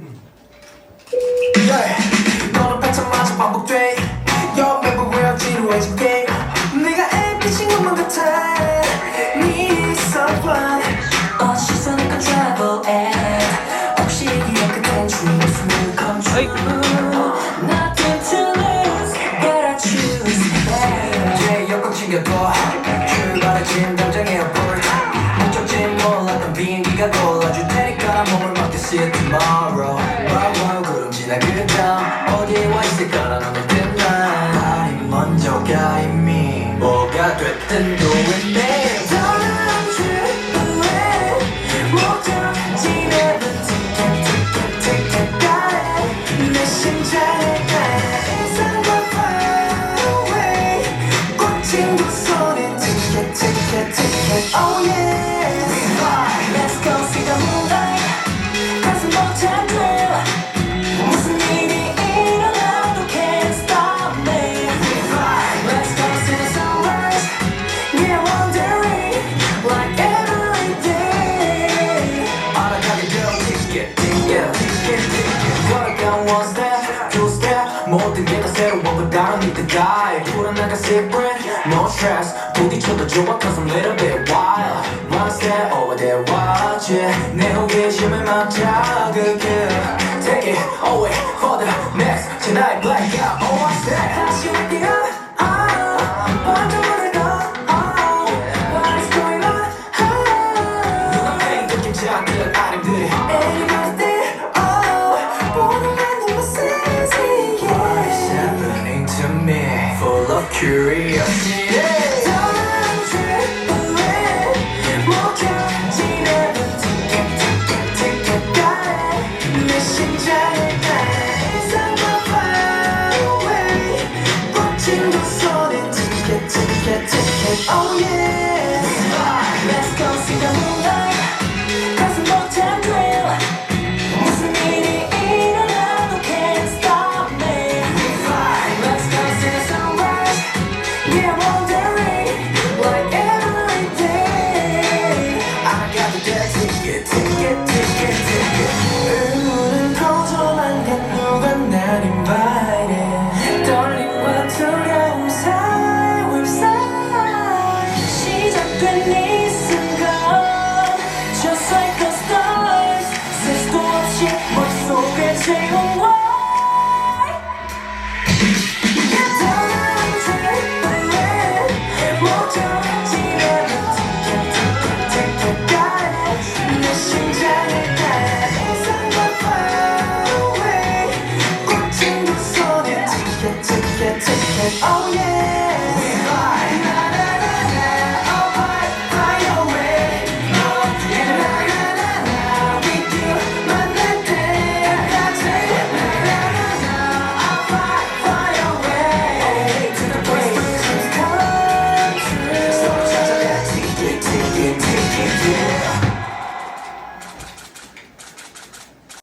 Yeah. 너는 뱉자마자 반복돼 Yo, 매번 왜 지루해진 게임 내가 NPC인 것만 같아 네 서브라임 어 시선을 control and 혹시 기억 끝엔 dreams will come true Nothing to lose, gotta choose yeah. 이제 여권 챙겨둬 출발의 짐 당장에 abort 목적지 몰랐던 비행기가 골 나 어디에 와 있을까? 난 오늘 끝난 말이 먼저가 이미. 뭐가 됐든 떠 step 모든 게 다 새로운 것 다른 need to die 불어나가 secret no stress 부딪혀도 좋아 cause I'm little bit wild one step over there watch it 내 호기심을 막 자극해 take it away E assim. Oh yeah.